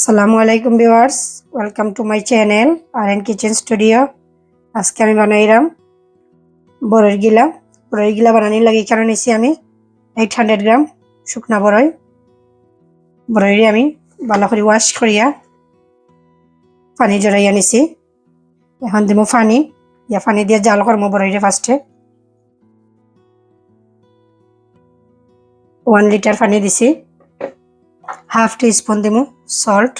আসসালামু আলাইকুম viewers welcome to my channel R N kitchen studio আজকে আমি বানাইলাম বরের গিলা বরের গিলা বানানির লাগে কারণ নিয়েছি আমি এইট হান্ড্রেড গ্রাম শুকনা বরই বরইরে আমি ভালো করে ওয়াশ করিয়া পানি জড়াইয়া নিছি এখন দিব পানি ইয়া পানি দিয়ে জাল করবো বরইরে ফার্স্টে ওয়ান লিটার পানি দিছি হাফ টি স্পুন দিমু সল্ট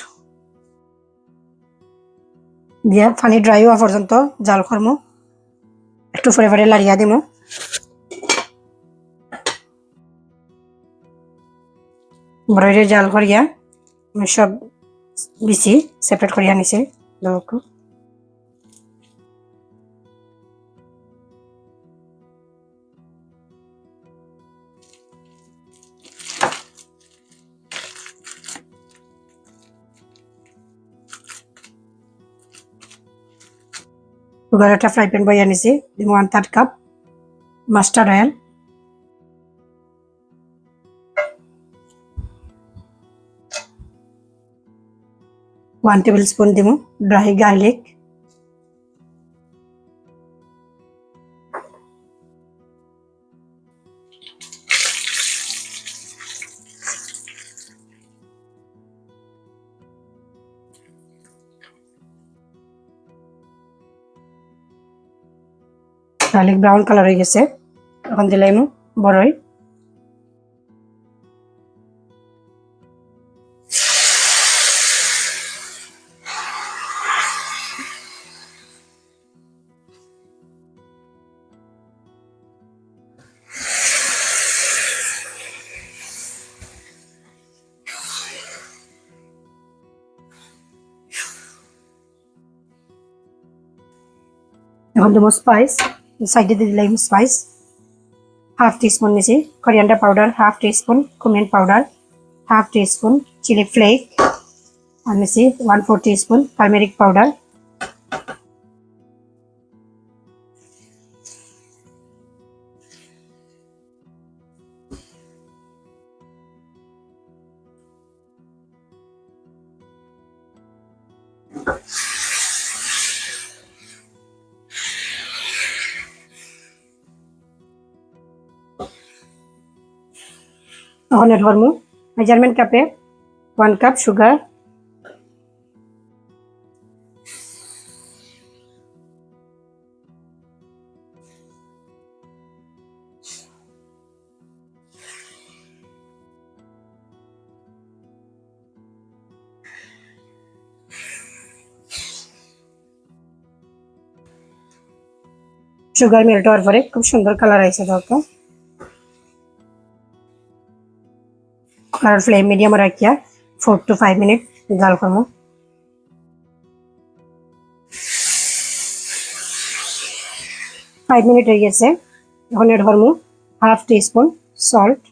দিয়া পানি ড্রাই হওয়া পর্যন্ত জাল করমু একটু ফরে ফরে লাড়িয়া দিমু ব্রয়ের জাল করিয়া সব বিছি সেপারেট করিয়া নিছি দেখো cooker fry pan ban one third cup mustard oil one tablespoon दिमु dry garlic garlic brown colour হয়ে গেছে এখন দিলাম বড়ই এখন দেবো স্পাইস साइड दे दिल स्पाइस हाफ टी स्पून में से powder half teaspoon cumin powder half teaspoon chilli flake अने से one four teaspoon turmeric powder हनर हरमो measurement कपे one cup sugar sugar melt हारे खूब सुंदर कलर आई है दरकार कलर फ्लेम मीडियम रखिए फोर टू फाइव मिनट जल कर फाइव मिनट रही से धरम half teaspoon salt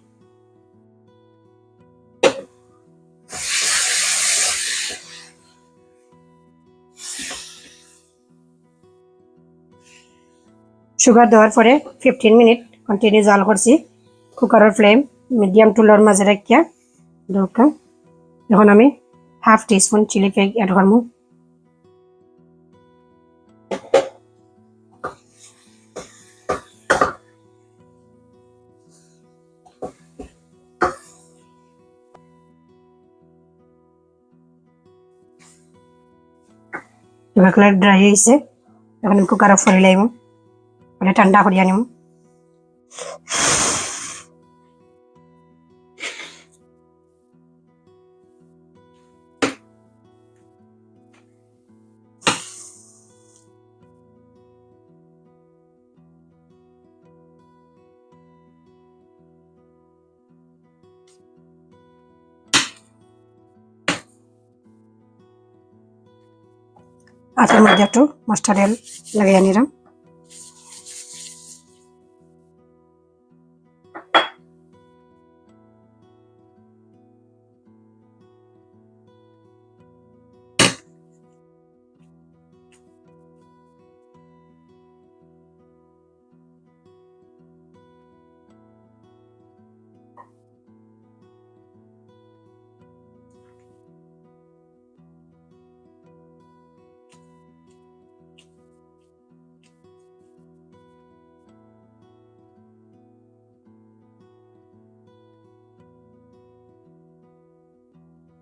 sugar दवार फिफ्टीन मिनट कन्टिन्यू जाल कर फ्लेम मीडियम टूल मजे रखिया লগতে এখন আমি half teaspoon chilli flake add করব রেকলেট ড্রাই হইছে এখন একটু কারফ ফেলি লাইব মানে টান্ডা করি আইব আটার মধ্যে একটু মাস্টারের লাগিয়ে নিলাম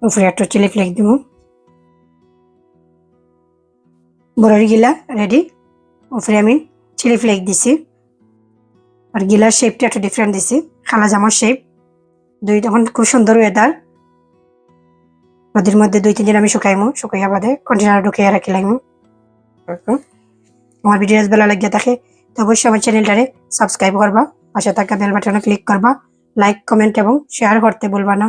উপরে একটা চিলি ফ্লেক দিব বড়ার গিলা রেডি উপরে আমি চিলি ফ্লেক দিছি আর গিলার শেপটা একটু ডিফারেন্ট দিছি খালা জামার শেপ দুই তখন খুব সুন্দর ওয়েদার নদীর মধ্যে দুই তিন দিন আমি শুকাইমু শুকাইয়া বাদে কন্টেনার ঢুকিয়ে রাখিলাম আমার ভিডিও ভালো লাগিয়ে থাকে তো অবশ্যই আমার চ্যানেলটারে সাবস্ক্রাইব করবা পাশে থাকা বেল বাটনে ক্লিক করবা লাইক কমেন্ট এবং শেয়ার করতে বলবা না